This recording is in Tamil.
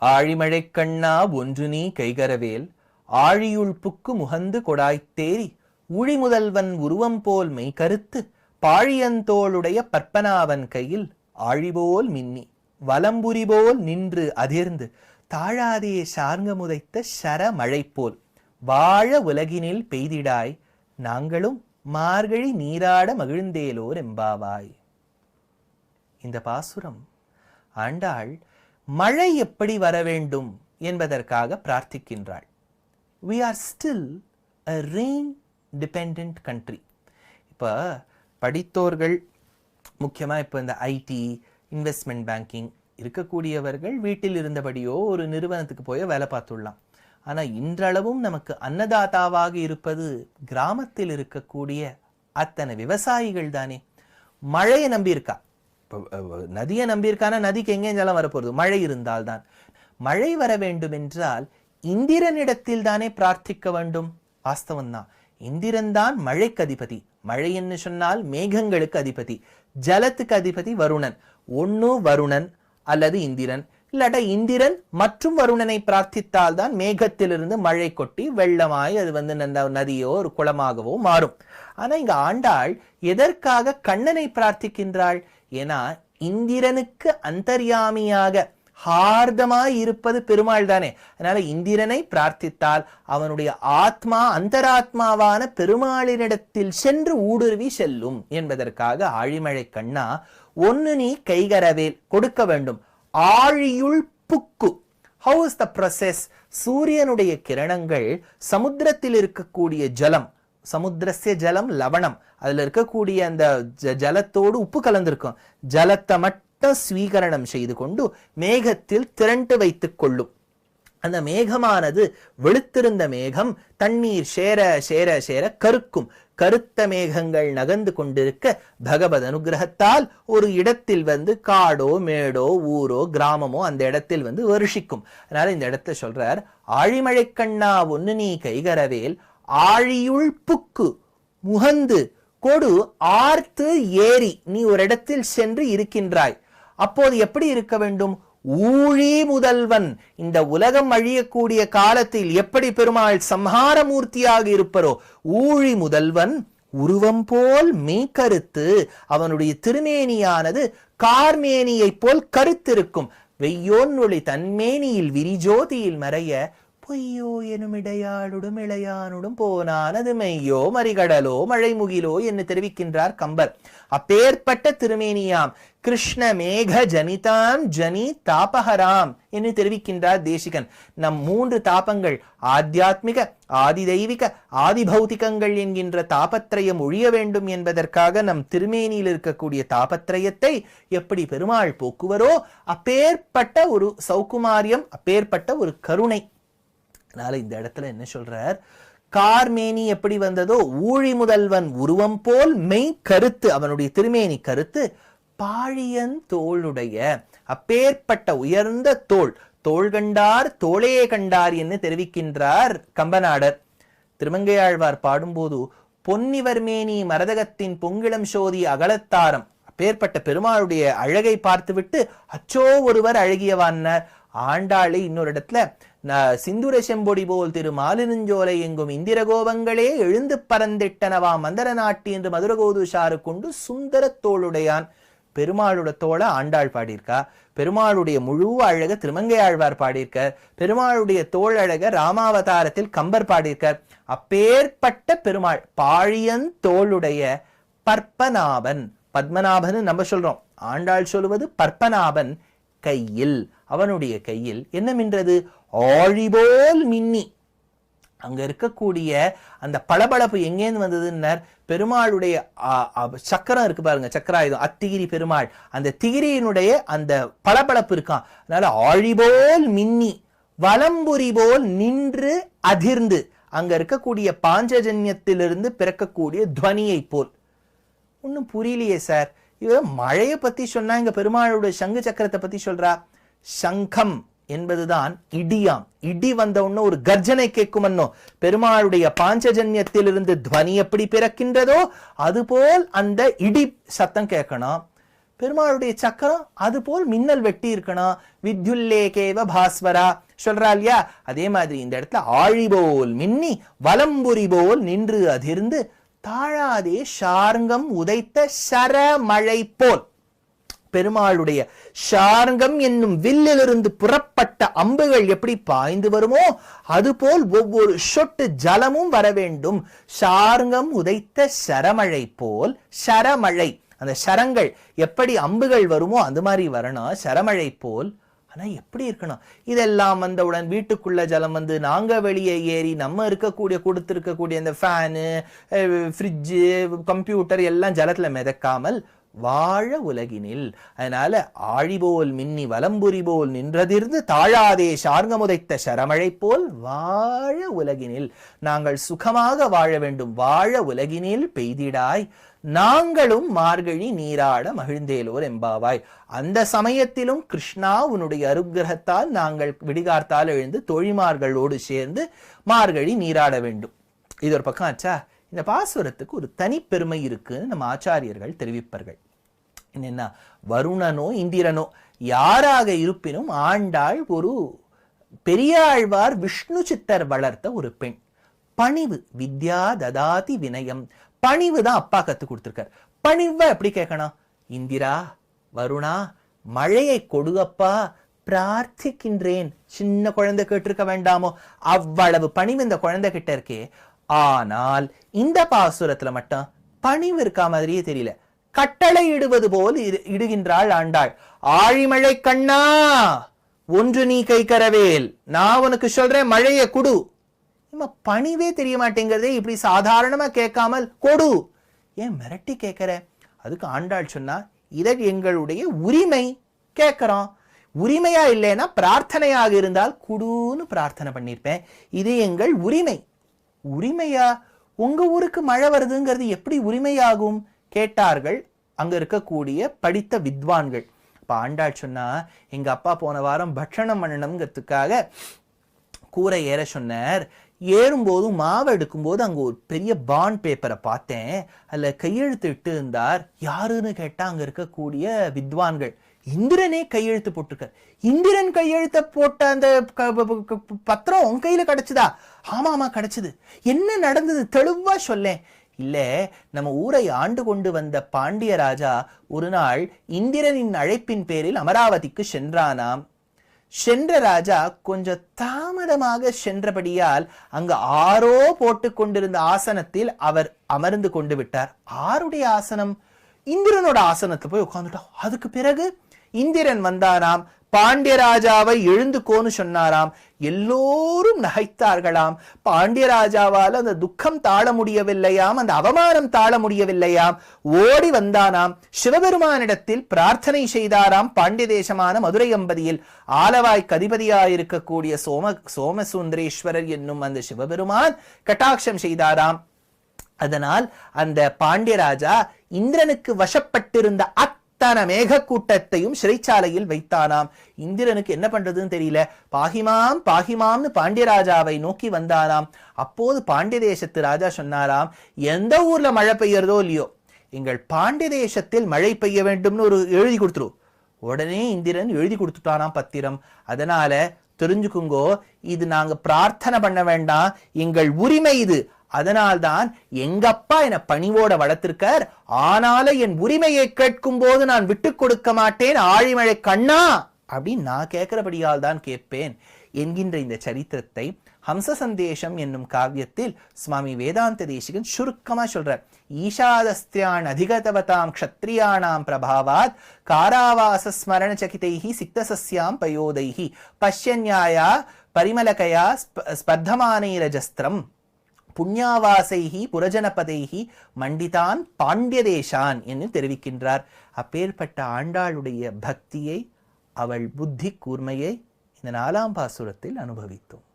ஆழிமழை கண்ணா ஒன்று நீ கைகரவேல். ஆழியுள் புக்கு முகந்து கொடாய்த்தேரி உழி முதல்வன் உருவம் போல் மெய் கருத்து பாழியந்தோளுடைய பற்பனாவன் கையில் ஆழிபோல் மின்னி வலம்புரி போல் நின்று அதிர்ந்து தாழாதே சார்ங்க முதைத்த சர மழை போல். வாழ உலகினில் பெய்திடாய் நாங்களும் மார்கழி நீராட மகிழ்ந்தேலோர் எம்பாவாய். இந்த பாசுரம் ஆண்டாள் மழை எப்படி வர வேண்டும் என்பதற்காக பிரார்த்திக்கின்றாள். We are still a rain depend country இப்போ படித்தோர்கள் முக்கியமாக இப்போ இந்த ஐடி இன்வெஸ்ட்மெண்ட் பேங்கிங் இருக்கக்கூடியவர்கள் வீட்டில் இருந்தபடியோ ஒரு நிறுவனத்துக்கு போய் வேலை பார்த்துடலாம். ஆனால் இன்றளவும் நமக்கு அன்னதாதாவாக இருப்பது கிராமத்தில் இருக்கக்கூடிய அத்தனை விவசாயிகள் தானே. மழையை நம்பியிருக்கா? இப்போ நதியை நம்பியிருக்கான? நதிக்கு எங்கே ஜலம் வரப்போகுது மழை இருந்தால்தான். மழை வர வேண்டும் என்றால் இந்திரனிடத்தில் தானே பிரார்த்திக்க வேண்டும்? வாஸ்தவம் தான். இந்திரன் தான் மழைக்கு அதிபதி. மழை என்று சொன்னால் மேகங்களுக்கு அதிபதி. ஜலத்துக்கு அதிபதி வருணன். ஒன்று வருணன் அல்லது இந்திரன். இல்லாட்ட இந்திரன் மற்றும் வருணனை பிரார்த்தித்தால் தான் மேகத்திலிருந்து மழை கொட்டி வெள்ளமாய் அது வந்து நந்த நதியோ ஒரு குளமாகவோ மாறும். ஆனால் இங்க ஆண்டாள் எதற்காக கண்ணனை பிரார்த்திக்கின்றாள்? ஏன்னா இந்திரனுக்கு அந்தர்யாமியாக ஹார்தமாய் இருப்பது பெருமாள் தானே. அதனால இந்திரனை பிரார்த்தித்தால் அவனுடைய ஆத்மா அந்தராத்மாவான பெருமாளினிடத்தில் சென்று ஊடுருவி செல்லும் என்பதற்காக ஆழிமழை கண்ணா ஒன்னு நீ கைகரவேல் கொடுக்க வேண்டும். ஆழியுள் book. How is the process சூரியனுடைய கிரணங்கள் சமுத்திரத்தில் இருக்கக்கூடிய ஜலம். சமுத்திரஸ்ய ஜலம் லவணம். அதுல இருக்கக்கூடிய அந்த ஜ- ஜலத்தோடு உப்பு கலந்திருக்கும். ஜலத்தை மட்டும் ஸ்வீகரணம் செய்து கொண்டு மேகத்தில் திரண்டு வைத்துக் கொள்ளும். அந்த மேகமானது வெளுத்திருந்த மேகம் தண்ணீர் சேர சேர சேர கருக்கும். கருத்த மேகங்கள் நகர்ந்து கொண்டிருக்க பகவத் அனுகிரகத்தால் ஒரு இடத்தில் வந்து காடோ மேடோ ஊரோ கிராமமோ அந்த இடத்தில் வந்து வருஷிக்கும். அதனால இந்த இடத்தை சொல்றார் ஆழிமழை கண்ணா ஒன்னு நீ கைகரவேல் ஆழியுள் புக்கு முகந்து கொடு ஆர்த்து ஏறி நீ ஒரு இடத்தில் சென்று இருக்கின்றாய். அப்போது எப்படி இருக்க வேண்டும்? ஊழி முதல்வன் இந்த உலகம் அழியக்கூடிய காலத்தில் எப்படி பெருமாள் சம்ஹார மூர்த்தியாக இருப்பரோ ஊழி முதல்வன் உருவம் போல் மெய்கருத்து அவனுடைய திருமேனியானது கார்மேனியைப் போல் கருத்திருக்கும். வெய்யோன் ஒளி தன்மேனியில் விரிஜோதியில் மறைய பொய்யோ எனும் இடையாளுடும் இளையானுடும் போனானது மெய்யோ மறிகடலோ மழைமுகிலோ என்று தெரிவிக்கின்றார் கம்பர். அப்பேற்பட்ட திருமேனியாம் கிருஷ்ண மேக ஜனிதாம் ஜனி தாபஹராம் என்று தெரிவிக்கின்றார் தேசிகன். நம் மூன்று தாபங்கள் ஆத்தியாத்மிக ஆதிதெய்விக ஆதிபௌதிகங்கள் என்கின்ற தாபத்ரயம் ஒழிய வேண்டும் என்பதற்காக நம் திருமேனியில் இருக்கக்கூடிய தாபத்ரயத்தை எப்படி பெருமாள் போக்குவரோ அப்பேற்பட்ட ஒரு சௌகுமாரியம் அப்பேற்பட்ட ஒரு கருணை அதனால இந்த இடத்துல என்ன சொல்றார்? கார்மேனி எப்படி வந்ததோ ஊழி முதல்வன் உருவம் போல் மெய் கருத்து அவனுடைய திருமேனி கருத்து பாழியன் தோளுடைய அப்பேற்பட்ட உயர்ந்த தோள் தோல் கண்டார் தோளையே கண்டார் என்று தெரிவிக்கின்றார் கம்பநாடர். திருமங்கையாழ்வார் பாடும்போது பொன்னிவர்மேனி மரதகத்தின் பொங்கிளம் சோதி அகலத்தாரம் அப்பேற்பட்ட பெருமாளுடைய அழகை பார்த்துவிட்டு அச்சோ ஒருவர் அழகியவான்னார் ஆண்டாளை இன்னொரு இடத்துல சிந்துர செம்பொடி போல் திரு மாலினஞ்சோலை எங்கும் இந்திர கோபங்களே எழுந்து பறந்திட்டனவா மந்தர நாட்டி என்று மதுரகோதுஷாறு கொண்டு சுந்தர தோளுடையான் பெருமாளோட தோழ ஆண்டாள் பாடியிருக்கா. பெருமாளுடைய முழு அழக திருமங்கை ஆழ்வார் பாடியிருக்கார். பெருமாளுடைய தோள் அழக ராமாவதாரத்தில் கம்பர் பாடியிருக்கார். அப்பேற்பட்ட பெருமாள் பாழியன் தோளுடைய பற்பநாபன். பத்மநாபன் நம்ம சொல்றோம். ஆண்டாள் சொல்லுவது பற்பநாபன். கையில் அவனுடைய கையில் என்ன மின்றது ஆழிபோல் மின்னி. அங்க இருக்கக்கூடிய அந்த பளபளப்பு எங்கேருந்து வந்ததுன்னர்? பெருமாளுடைய சக்கரம் இருக்கு பாருங்க சக்கராயுதம் அத்திகிரி பெருமாள். அந்த திகிரியினுடைய அந்த பளபளப்பு இருக்கான் அதனால ஆழிபோல் மின்னி வலம்புரி போல் நின்று அதிர்ந்து. அங்க இருக்கக்கூடிய பாஞ்சஜன்யத்திலிருந்து பிறக்கக்கூடிய துவனியை போல். ஒன்றும் புரியலையே சார். இவர் மழையை பத்தி சொன்னா இங்க பெருமாளுடைய சங்கு சக்கரத்தை பத்தி சொல்றா. சங்கம் என்பதுதான் இடியாம். இடி வந்த உடனே ஒரு கர்ஜனை கேட்குமன்னோ பெருமாளுடைய பாஞ்சஜன்யத்திலிருந்து துவனி எப்படி பிறக்கின்றதோ அதுபோல் அந்த இடி சத்தம் கேட்கணும். பெருமாளுடைய சக்கரம் அது போல் மின்னல் வெட்டி இருக்கணும். வித்யுல்லேகேவ பாஸ்வரா சொல்றா இல்லையா? அதே மாதிரி இந்த இடத்துல ஆழி போல் மின்னி வலம்புரி போல் நின்று அதிர்ந்து தாழாதே ஷார்ங்கம் உதைத்த சரமழை போல். பெருமாளுடைய ஷார்ங்கம் என்னும் வில்லிலிருந்து புறப்பட்ட அம்புகள் எப்படி பாய்ந்து வருமோ அதுபோல் ஒவ்வொரு சொட்டு ஜலமும் வர வேண்டும். ஷார்ங்கம் உதைத்த சரமழை போல் சரமழை. அந்த சரங்கள் எப்படி அம்புகள் வருமோ அந்த மாதிரி வரணும் சரமழை போல் ஆனால் எப்படி இருக்கணும்? இதெல்லாம் வந்தவுடன் வீட்டுக்குள்ள ஜலம் வந்து நாங்கள் வெளியே ஏறி நம்ம இருக்கக்கூடிய கொடுத்துருக்கக்கூடிய அந்த ஃபேனு ஃப்ரிட்ஜு கம்ப்யூட்டர் எல்லாம் ஜலத்தில் மிதக்காமல் வாழ உலகினில். அதனால ஆழிபோல் மின்னி வலம்புரி போல் நின்றதிர்ந்து தாழாதே சார்ங்கமுதைத்த சரமழை போல் வாழ உலகினில். நாங்கள் சுகமாக வாழ வேண்டும். வாழ உலகினில் பெய்திடாய். நாங்களும் மார்கழி நீராட மகிழ்ந்தேலோர் எம்பாவாய் அந்த சமயத்திலும் கிருஷ்ணா உன்னுடைய அருக்கிரகத்தால் நாங்கள் விடிகார்த்தால் எழுந்து தொழிமார்களோடு சேர்ந்து மார்கழி நீராட வேண்டும். இது ஒரு பக்கம் ஆச்சா? இந்த பாசுரத்துக்கு ஒரு தனிப்பெருமை இருக்குன்னு நம்ம ஆச்சாரியர்கள் தெரிவிப்பார்கள். என்னென்ன வருணனோ இந்திரனோ யாராக இருப்பினும் ஆண்டாள் ஒரு பெரியாழ்வார் விஷ்ணு சித்தர் வளர்த்த ஒரு பெண். பணிவு வித்யா ததாதி வினயம் பணிவு தான் அப்பா கத்து கொடுத்துருக்கார். பணிவை எப்படி கேட்கணும்? இந்திரா வருணா மழையை கொடுகப்பா பிரார்த்திக்கின்றேன். சின்ன குழந்தை கேட்டிருக்க வேண்டாமோ? அவ்வளவு பணிவு இந்த குழந்தை கிட்ட இருக்கே. ஆனால் இந்த பாசுரத்துல மட்டும் பணிவு இருக்கா மாதிரியே தெரியல. கட்டளை இடுவது போல் இடு- இடுகின்றாள் ஆண்டாள். ஆழிமழை கண்ணா ஒன்று நீ கை கரவேல். நான் உனக்கு சொல்றேன் மழையை குடு. நம்ம பணிவே தெரிய மாட்டேங்கிறதே இப்படி சாதாரணமாக கேட்காமல் கொடு. ஏன் மிரட்டி கேட்குற? அதுக்கு ஆண்டாள் சொன்னா இதை எங்களுடைய உரிமை கேட்குறோம் உரிமையா இல்லைன்னா பிரார்த்தனையாக இருந்தால் குடுன்னு பிரார்த்தனை பண்ணியிருப்பேன் இது எங்கள் உரிமை. உரிமையா? உங்க ஊருக்கு மழை வருதுங்கிறது எப்படி உரிமையாகும்? கேட்டார்கள் அங்க இருக்கக்கூடிய படித்த வித்வான்கள். இப்போ ஆண்டாள் சொன்னா எங்க அப்பா போன வாரம் பட்சணம் பண்ணணுங்கிறதுக்காக கூரை ஏற சொன்னார். ஏறும்போதும் மாவை எடுக்கும்போது அங்க ஒரு பெரிய பாண்ட் பேப்பரை பார்த்தேன். அதுல கையெழுத்து இட்டு இருந்தார் யாருன்னு கேட்டா அங்க இருக்கக்கூடிய வித்வான்கள். இந்திரனே கையெழுத்து போட்டிருக்கார். இந்திரன் கையெழுத்த போட்ட அந்த பத்திரம் உன் கையில கிடைச்சதா? ஆமா ஆமா கிடைச்சது. என்ன நடந்தது? தெளிவாக சொல்லேன். இல்லை நம்ம ஊரை ஆண்டு கொண்டு வந்த பாண்டிய ராஜா ஒரு நாள் இந்திரனின் அழைப்பின் பேரில் அமராவதிக்கு சென்றானாம். சென்ற ராஜா கொஞ்சம் தாமதமாக சென்றபடியால் அங்கு ஆரோ போட்டு கொண்டிருந்த ஆசனத்தில் அவர் அமர்ந்து கொண்டு விட்டார். ஆருடைய ஆசனம்? இந்திரனோட ஆசனத்தை போய் உட்கார்ந்துட்டோம் அதுக்கு பிறகு இந்திரன் வந்தாராம். பாண்டியராஜாவை எழுந்துக்கோன்னு சொன்னாராம். எல்லோரும் நகைத்தார்களாம். பாண்டியராஜாவால் அந்த துக்கம் தாழ முடியவில்லையாம். அந்த அவமானம் தாழ முடியவில்லையாம். ஓடி வந்தானாம். சிவபெருமானிடத்தில் பிரார்த்தனை செய்தாராம். பாண்டிய தேசமான மதுரை அம்பதியில் ஆலவாய் கதிபதியாயிருக்கக்கூடிய சோம சோமசுந்தரேஸ்வரர் என்னும் அந்த சிவபெருமான் கட்டாட்சம் செய்தாராம். அதனால் அந்த பாண்டியராஜா இந்திரனுக்கு வசப்பட்டிருந்த அத்தனை மேகக்கூட்டத்தையும் சிறைச்சாலையில் வைத்தானாம். இந்திரனுக்கு என்ன பண்றதுன்னு தெரியல. பாகிமாம் பாகிமாம்னு பாண்டியராஜாவை நோக்கி வந்தானாம். அப்போது பாண்டிய தேசத்து ராஜா சொன்னாராம் எந்த ஊர்ல மழை பெய்யறதோ இல்லையோ எங்கள் பாண்டிய தேசத்தில் மழை பெய்ய வேண்டும்னு ஒரு எழுதி கொடுத்துரு. உடனே இந்திரன் எழுதி கொடுத்துட்டானாம் பத்திரம். அதனால தெரிஞ்சுக்குங்கோ இது நாங்க பிரார்த்தனை பண்ண வேண்டாம். எங்கள் உரிமை இது. அதனால்தான் எங்கப்பா என பணிவோட வளர்த்திருக்கார்? ஆனால என் உரிமையை கேட்கும் போது நான் விட்டு கொடுக்க மாட்டேன் ஆழிமழை கண்ணா! அப்படின்னு நான் கேட்கிறபடியால் தான் கேட்பேன் என்கின்ற இந்த சரித்திரத்தை ஹம்ச சந்தேஷம் என்னும் காவியத்தில் சுவாமி வேதாந்த தேசிகன் சுருக்கமா சொல்றார். ஈஷாதஸ்தியான் அதிகதவதாம் க்ஷத்ரியானாம் பிரபாவாத் காராவாச ஸ்மரண சகிதைஹி சித்தசஸ்யாம் பயோதைஹி. பஷ்யன்யாயா பரிமலகயா ஸ்ப- ஸ்பர்தமானைரஜஸ்திரம். புண்ணியாவாசைகி புரஜனபதைகி மண்டிதான் பாண்டியதேசான் என்று தெரிவிக்கின்றார். அப்பேற்பட்ட ஆண்டாளுடைய பக்தியை அவள் புத்தி கூர்மையை இந்த நாலாம் பாசுரத்தில் அனுபவித்தோம்.